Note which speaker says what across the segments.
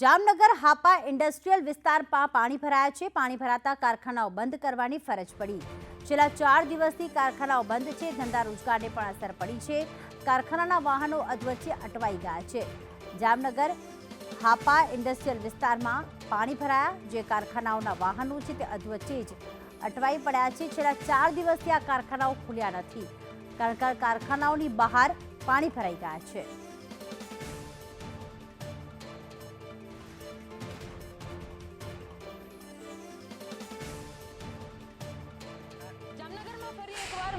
Speaker 1: Jamnagar Hapa industrial વિસ્તારમાં પાણી ભરાયા છે. પાણી ભરાતા કારખાનાઓ બંધ કરવાની ફરજ પડી. છેલ્લા ચાર દિવસથી કારખાનાઓ બંધ છે. ધંધા રોજગારને પણ અસર પડી છે. કારખાનાના વાહનો અધવચ્ચે અટવાઈ ગયા છે. જામનગર હાપા ઇન્ડસ્ટ્રીયલ વિસ્તારમાં પાણી ભરાયા. જે કારખાનાઓના વાહનો છે તે અધવચ્ચે જ અટવાઈ પડ્યા છે. છેલ્લા ચાર દિવસથી આ કારખાનાઓ ખુલ્યા નથી. કારણ કે કારખાનાઓની બહાર પાણી ભરાઈ ગયા છે.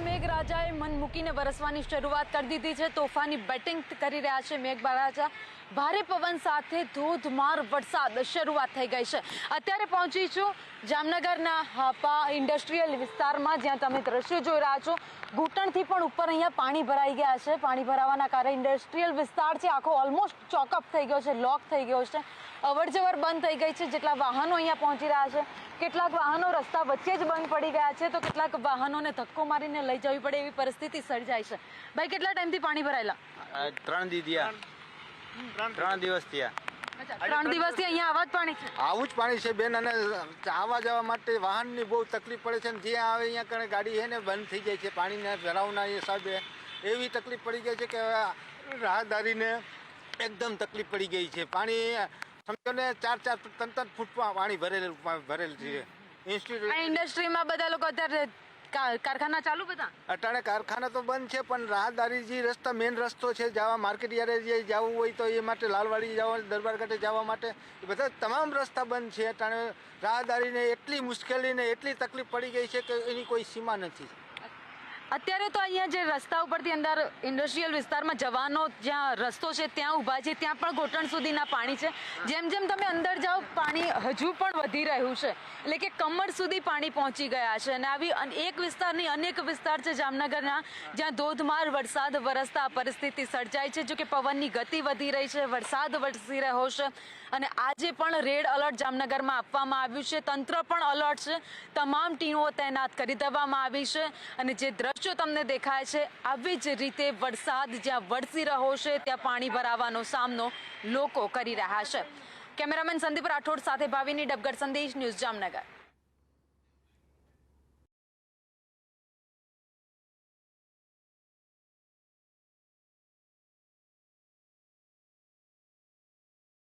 Speaker 2: મેઘરાજાએ મન મૂકીને વરસવાની શરૂઆત કરી દીધી છે. તોફાની બેટિંગ કરી રહ્યા છે મેઘરાજા ભારે પવન સાથે ધોધમાર વરસાદ શરૂઆત થઈ ગઈ છે. અત્યારે પહોંચી છું જામનગરના હાપા ઇન્ડસ્ટ્રીયલ વિસ્તારમાં, જ્યાં તમે દ્રશ્યો જોઈ રહ્યા છો. ઘૂંટણથી પણ ઉપર અહીંયા પાણી ભરાઈ ગયા છે. પાણી ભરાવાના કારણે ઇન્ડસ્ટ્રીયલ વિસ્તાર છે, આખો ઓલમોસ્ટ ચોકઅપ થઈ ગયો છે લોક થઈ ગયો છે. અવર જવર બંધ થઈ ગઈ છે, જેટલા વાહનો અહીંયા પહોંચી રહ્યા છે. કેટલાક વાહનો રસ્તા વચ્ચે જ બંધ પડી ગયા છે, તો કેટલાક વાહનોને ધક્કો મારીને લઈ જવી પડે એવી પરિસ્થિતિ સર્જાય છે. ભાઈ, કેટલા ટાઈમથી પાણી ભરાયેલા?
Speaker 3: ત્રણ દી થયા ત્રણ દિવસ થયા.
Speaker 2: ત્રણ દિવસથી અહીંયા આવા જ પાણી છે?
Speaker 3: આવું જ પાણી છે બેન અને આવવા જવા માટે વાહનની બહુ તકલીફ પડે છે જે આવે અહીંયા કણે ગાડી છે ને બંધ થઈ જાય છે પાણીના ભરાવના હિસાબે એવી તકલીફ પડી ગઈ છે કે રાહદારીને એકદમ તકલીફ પડી ગઈ છે. પાણી સમજો ને ચાર ચાર ત્રણ ત્રણ ફૂટ પાણી ભરેલું ભરેલું છે. ઇન્સ્ટિટ્યુટ
Speaker 2: ઇન્ડસ્ટ્રીમાં બધા લોકો અત્યારે કારખાના ચાલુ બધા?
Speaker 3: અટાણે કારખાના તો બંધ છે, પણ રાહદારી જે રસ્તા મેઇન રસ્તો છે, જવા માર્કેટ યાર્ડે જે જવું હોય તો એ માટે, લાલવાડી જવા દરબારઘાટે જવા માટે, એ બધા તમામ રસ્તા બંધ છે, અટાણે રાહદારીને એટલી મુશ્કેલી ને એટલી તકલીફ પડી ગઈ છે કે એની કોઈ સીમા નથી.
Speaker 2: અત્યારે તો અહીંયા જે રસ્તા ઉપરથી અંદર ઇન્ડસ્ટ્રીયલ વિસ્તારમાં જવાનો જ્યાં રસ્તો છે, ત્યાં ઊભા છે, ત્યાં પણ ઘોટણ સુધીના પાણી છે. જેમ જેમ તમે અંદર જાઓ, પાણી હજુ પણ વધી રહ્યું છે. એટલે કે કમર સુધી પાણી પહોંચી ગયા છે. અને આવી એક વિસ્તારની અનેક વિસ્તાર છે જામનગરના, જ્યાં ધોધમાર વરસાદ વરસતા પરિસ્થિતિ સર્જાય છે. જો કે પવનની ગતિ વધી રહી છે, વરસાદ વરસી રહ્યો છે. અને આજે પણ રેડ અલર્ટ જામનગરમાં આપવામાં આવ્યું છે. તંત્ર પણ અલર્ટ છે. તમામ ટીમો તૈનાત કરી દેવામાં આવી છે. અને જે દ્રશ્યો તમને દેખાય છે. આવી જ રીતે વરસાદ જ્યાં વરસી રહ્યો છે, ત્યાં પાણી ભરાવાનો સામનો લોકો કરી રહ્યા છે. કેમેરામેન સંદીપ રાઠોડ સાથે ભાવિની ડબગર સંદેશ ન્યૂઝ જામનગર.